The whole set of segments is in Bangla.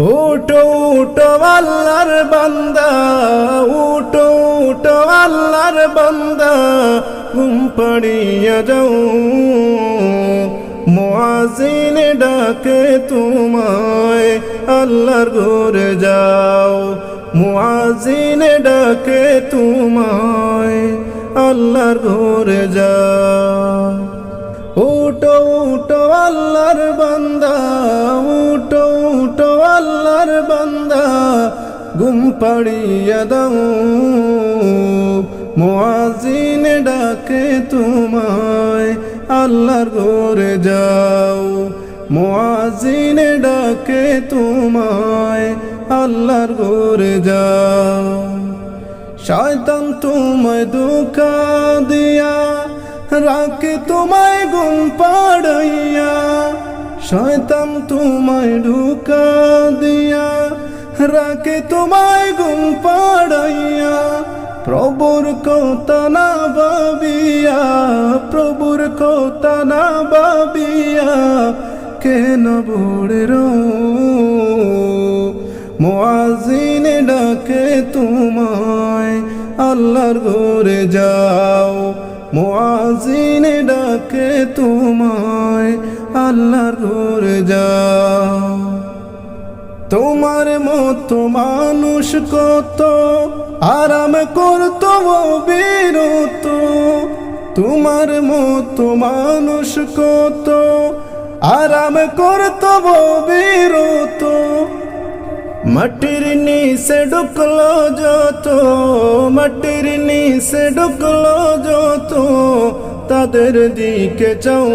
উঠো উঠো আল্লাহর বান্দা, উঠো উঠো আল্লাহর বান্দা, ঘুম পাড়িয়া যাও। মুআজিন ডাকে তোমায়, আল্লাহর ঘরে যাও। মুআজিন ডাকে তোমায়, আল্লাহর ঘরে যাও। উঠো উঠো আল্লাহর বান্দা পাড়িয়া দাও মুআজিন ডাকে তোমায়, আল্লাহর ঘরে যাও। মুআজিন ডাকে তোমায়, আল্লাহর ঘরে যাও। শয়তান তোমায় ধোকা দিয়া, রাখে তোমায় গুম পাড়াইয়া। শয়তান তোমায় ঢুকা দিয়া রাখে তোমায় গুম পাড়াইয়া, প্রভুর কথা না ভাবিয়া, প্রভুর কথা না ভাবিয়া, কেন বড়ে রো? মুআজিন ডাকে তোমায়, আল্লাহর ঘরে যাও। মুআজিন ডাকে তোমায়, আল্লাহর ঘরে যাও। তোমার মতো মানুষ কত? আরাম করতো বিরত। তোমার মতো মানুষ কত? আরাম করতো বিরত। মাটির নিচে ঢুকলো যত, মাটির নিচে ঢুকলো যত, তাদের দিকে চাও।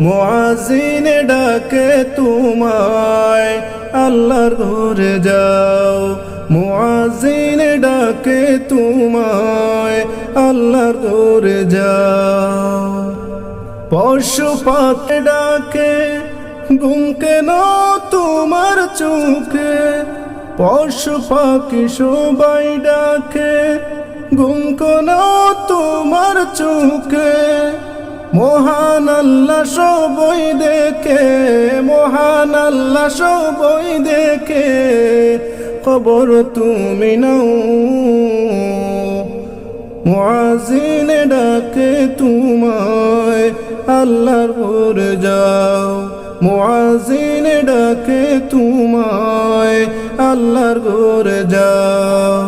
মুআজিন ডাকে তোমায়, আল্লাহর ঘরে যাও। মুআজিন ডাকে তোমায়, আল্লাহর ঘরে যাও। পশু পাখি ডাকে, ঘুম কেন তোমার চোখে? পশু পাখি সবাই ডাকে, ঘুম কেন তোমার চোখে? মহান আল্লাহ সবই দেখে, মহান আল্লাহ সবই দেখে খবর তুমি নাও। মুআজিন ডাকে তোমায়, আল্লাহর ঘরে যাও। মুআজিন ডাকে তোমায়, আল্লাহর ঘরে যাও।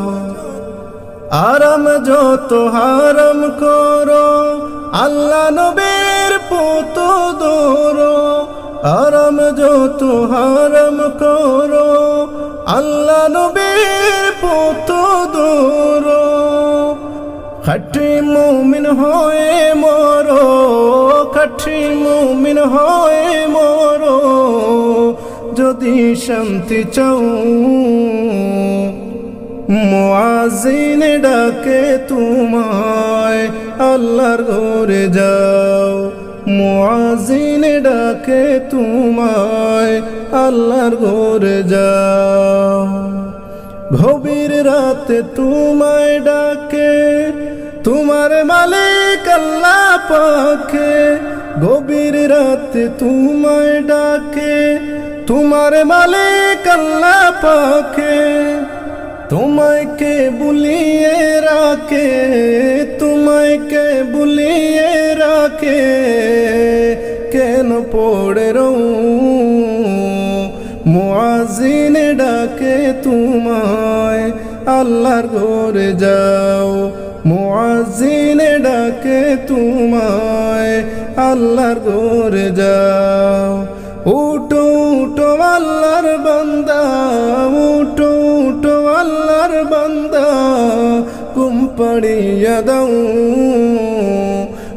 আরাম যত হারাম করো আল্লাহ নবীর পুত দোরো, আরাম যত হারাম করো আল্লাহ নবীর পুত দোরো, খাটি মুমিন হয়ে মরো, খাটি মুমিন হয়ে মরো। যদি শান্তি চাও মুআজিন ডাকে তোমায় আল্লাহর ঘরে যাও। মুআজিন ডাকে তোমায়, আল্লাহর ঘরে যাও। গভীর রাতে তোমায় ডাকে, তোমার মালিক আল্লাহ পাখে গভীর রাতে তোমায় ডাকে, তোমার মালিক আল্লাহ পাখে তোমায় কে বুলিয়ে রাখে? তোমায় কে বুলিয়ে রাখে? কেন পড়ে রো মুআজিন ডাকে তোমায়, আল্লাহর ঘরে যাও। মুআজিন ডাকে তোমায়, আল্লাহর ঘরে যাও। উঠো উঠো আল্লাহর বান্দা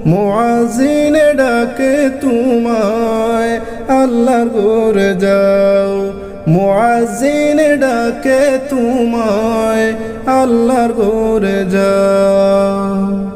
মুআজিন ডাকে তোমায় আল্লাহর ঘরে যাও। মুআজিন ডাকে তোমায় আল্লাহর ঘরে যাও।